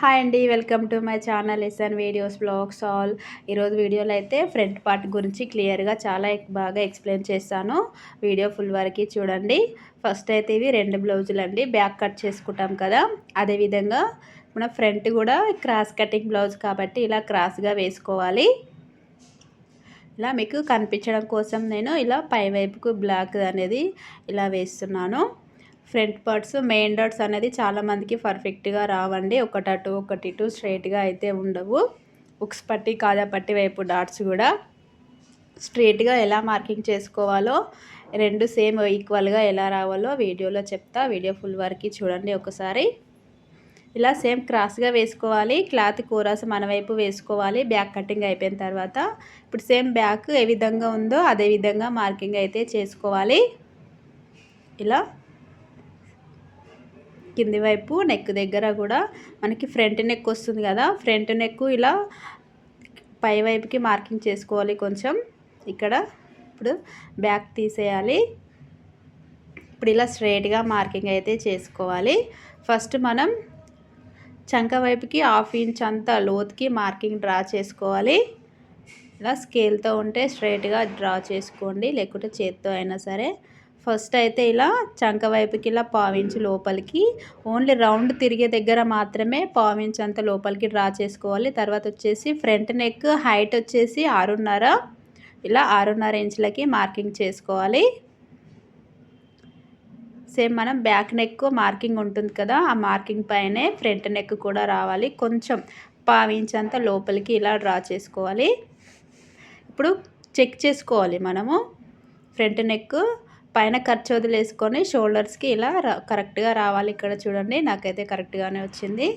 Hi అండి welcome to my channel S N videos blogs all. ఈరోజు వీడియోలో అయితే ఫ్రంట్ పార్ట్ గురించి క్లియర్గా చాలా బాగా ఎక్స్ప్లెయిన్ చేస్తాను. వీడియో ఫుల్ వరకు చూడండి. ఫస్ట్ అయితే ఇవి రెండు బ్లౌజులు అండి బ్యాక్ కట్ చేసుకుంటాం కదా. అదేవిధంగా మన ఫ్రంట్ కూడా క్రాస్ కటింగ్ బ్లౌజ్ కాబట్టి ఇలా క్రాస్గా వేసుకోవాలి. ఇలా మీకు కనిపించడం కోసం నేను ఇలా పై వైపుకు బ్లాక్ అనేది ఇలా వేస్తున్నాను. ఫ్రంట్ పార్ట్స్ మెయిన్ డాట్స్ అనేది చాలామందికి పర్ఫెక్ట్గా రావండి. ఒకటి అటు ఒకటి ఇటు స్ట్రైట్గా అయితే ఉండవు. ఉక్స్ పట్టి కాదా పట్టి వైపు డాట్స్ కూడా. స్ట్రైట్గా ఎలా మార్కింగ్ చేసుకోవాలో రెండు సేమ్ ఈక్వల్గా ఎలా రావాలో వీడియోలో చెప్తా. వీడియో ఫుల్ వరకు చూడండి ఒకసారి. ఇలా సేమ్ క్రాస్గా వేసుకోవాలి. క్లాత్ కూరాస్ మన వైపు వేసుకోవాలి. బ్యాక్ కటింగ్ అయిపోయిన తర్వాత ఇప్పుడు సేమ్ బ్యాక్ ఏ విధంగా ఉందో అదే విధంగా మార్కింగ్ అయితే చేసుకోవాలి. ఇలా కింది వైపు నెక్ దగ్గర కూడా మనకి ఫ్రంట్ నెక్ వస్తుంది కదా. ఫ్రంట్ నెక్ ఇలా పై వైపుకి మార్కింగ్ చేసుకోవాలి కొంచెం. ఇక్కడ ఇప్పుడు బ్యాక్ తీసేయాలి. ఇప్పుడు ఇలా స్ట్రైట్గా మార్కింగ్ అయితే చేసుకోవాలి. ఫస్ట్ మనం చంక వైపుకి హాఫ్ ఇంచ్ అంతా లోతుకి మార్కింగ్ డ్రా చేసుకోవాలి. ఇలా స్కేల్తో ఉంటే స్ట్రైట్గా డ్రా చేసుకోండి లేకుంటే చేత్తో అయినా సరే. ఫస్ట్ అయితే ఇలా చంక వైపుకి ఇలా పావించి లోపలికి ఓన్లీ రౌండ్ తిరిగే దగ్గర మాత్రమే పావించి అంత లోపలికి డ్రా చేసుకోవాలి. తర్వాత వచ్చేసి ఫ్రంట్ నెక్ హైట్ వచ్చేసి ఆరున్నర ఇలా ఆరున్నర ఇంచులకి మార్కింగ్ చేసుకోవాలి. సేమ్ మనం బ్యాక్ నెక్ మార్కింగ్ ఉంటుంది కదా ఆ మార్కింగ్ పైనే ఫ్రంట్ నెక్ కూడా రావాలి. కొంచెం పావించంత లోపలికి ఇలా డ్రా చేసుకోవాలి. ఇప్పుడు చెక్ చేసుకోవాలి మనము. ఫ్రంట్ నెక్ పైన ఖర్చు వదిలేసుకొని షోల్డర్స్కి ఇలా కరెక్ట్గా రావాలి ఇక్కడ చూడండి. నాకైతే కరెక్ట్గానే వచ్చింది.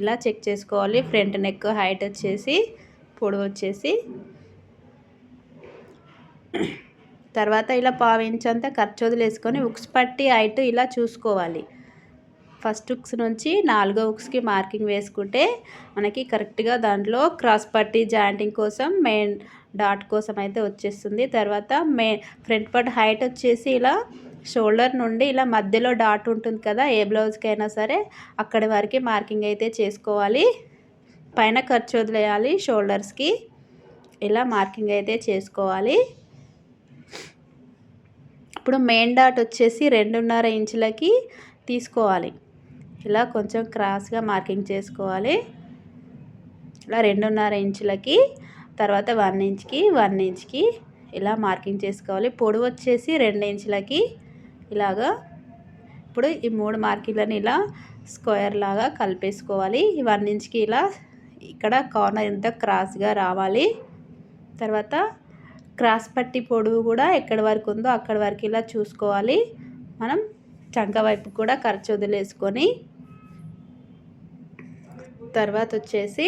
ఇలా చెక్ చేసుకోవాలి. ఫ్రంట్ నెక్ హైట్ వచ్చేసి పొడవు వచ్చేసి. తర్వాత ఇలా పావించంతా ఖర్చు వదిలేసుకొని ఉక్స్ పట్టి హైట్ ఇలా చూసుకోవాలి. ఫస్ట్ ఉక్స్ నుంచి నాలుగో ఉక్స్కి మార్కింగ్ వేసుకుంటే మనకి కరెక్ట్గా దాంట్లో క్రాస్ పట్టి జాయింటింగ్ కోసం మెయిన్ డాట్ కోసం అయితే వచ్చేస్తుంది. తర్వాత మెయిన్ ఫ్రంట్ పార్ట్ హైట్ వచ్చేసి ఇలా షోల్డర్ నుండి ఇలా మధ్యలో డాట్ ఉంటుంది కదా ఏ బ్లౌజ్కి అయినా సరే అక్కడి వరకు మార్కింగ్ అయితే చేసుకోవాలి. పైన ఖర్చు వదిలేయాలి షోల్డర్స్కి. ఇలా మార్కింగ్ అయితే చేసుకోవాలి. ఇప్పుడు మెయిన్ డాట్ వచ్చేసి రెండున్నర ఇంచులకి తీసుకోవాలి. ఇలా కొంచెం క్రాస్గా మార్కింగ్ చేసుకోవాలి. ఇలా రెండున్నర ఇంచులకి తర్వాత వన్ ఇంచ్కి వన్ ఇంచ్కి ఇలా మార్కింగ్ చేసుకోవాలి. పొడవు వచ్చేసి రెండు ఇంచులకి ఇలాగా. ఇప్పుడు ఈ మూడు మార్కింగ్లను ఇలా స్క్వేర్ లాగా కలిపేసుకోవాలి. వన్ ఇంచ్కి ఇలా ఇక్కడ కార్నర్ ఎంత క్రాస్గా రావాలి. తర్వాత క్రాస్ పట్టి పొడవు కూడా ఎక్కడి వరకు ఉందో అక్కడి వరకు ఇలా చూసుకోవాలి. మనం చంక వైపు కూడా ఖర్చు వదిలేసుకొని తర్వాత వచ్చేసి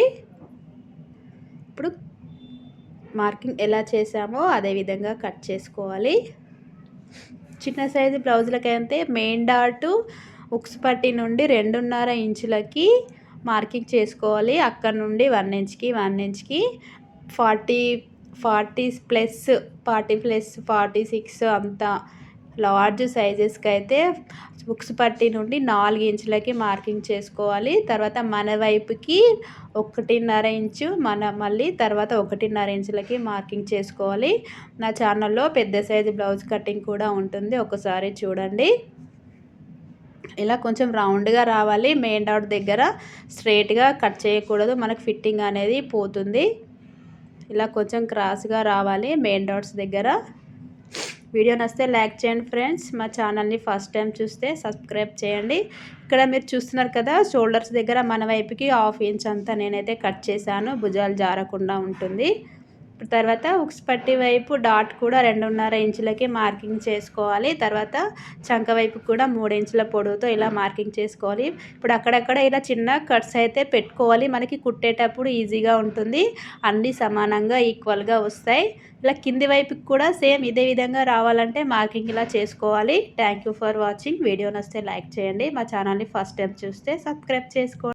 ఇప్పుడు మార్కింగ్ ఎలా చేసామో అదే విధంగా కట్ చేసుకోవాలి. చిన్న సైజు బ్లౌజులకైతే మెయిన్ డాటు ఉక్స్ పట్టి నుండి రెండున్నర ఇంచులకి మార్కింగ్ చేసుకోవాలి. అక్కడ నుండి వన్ ఇంచ్కి one ఇంచ్కి forty forty plus forty plus forty six అంతా లార్జ్ సైజెస్కి అయితే బుక్స్ పట్టి నుండి నాలుగు ఇంచులకి మార్కింగ్ చేసుకోవాలి. తర్వాత మన వైపుకి ఒకటిన్నర ఇంచు మన మళ్ళీ తర్వాత ఒకటిన్నర ఇంచులకి మార్కింగ్ చేసుకోవాలి. నా ఛానల్లో పెద్ద సైజు బ్లౌజ్ కటింగ్ కూడా ఉంటుంది. ఒకసారి చూడండి. ఇలా కొంచెం రౌండ్గా రావాలి. మెయిన్ డాట్ దగ్గర స్ట్రైట్గా కట్ చేయకూడదు. మనకు ఫిట్టింగ్ అనేది పోతుంది. ఇలా కొంచెం క్రాస్గా రావాలి. మెయిన్ డాట్స్ దగ్గర. వీడియో నచ్చితే లైక్ చేయండి ఫ్రెండ్స్. మా ఛానల్ని ఫస్ట్ టైం చూస్తే సబ్స్క్రైబ్ చేయండి. ఇక్కడ మీరు చూస్తున్నారు కదా షోల్డర్స్ దగ్గర మన వైపుకి హాఫ్ ఇంచ్ అంతా నేనైతే కట్ చేశాను. భుజాలు జారకుండా ఉంటుంది. తర్వాత ఉక్స్ పట్టి వైపు డాట్ కూడా రెండున్నర ఇంచులకి మార్కింగ్ చేసుకోవాలి. తర్వాత చంక వైపు కూడా మూడు ఇంచుల పొడవుతో ఇలా మార్కింగ్ చేసుకోవాలి. ఇప్పుడు అక్కడక్కడ ఇలా చిన్న కట్స్ అయితే పెట్టుకోవాలి. మనకి కుట్టేటప్పుడు ఈజీగా ఉంటుంది. అన్నీ సమానంగా ఈక్వల్గా వస్తాయి. ఇలా కింది వైపుకి కూడా సేమ్ ఇదే విధంగా రావాలంటే మార్కింగ్ ఇలా చేసుకోవాలి. థ్యాంక్ ఫర్ వాచింగ్ వీడియో నస్తే లైక్ చేయండి. మా ఛానల్ని ఫస్ట్ టైం చూస్తే సబ్స్క్రైబ్ చేసుకోండి.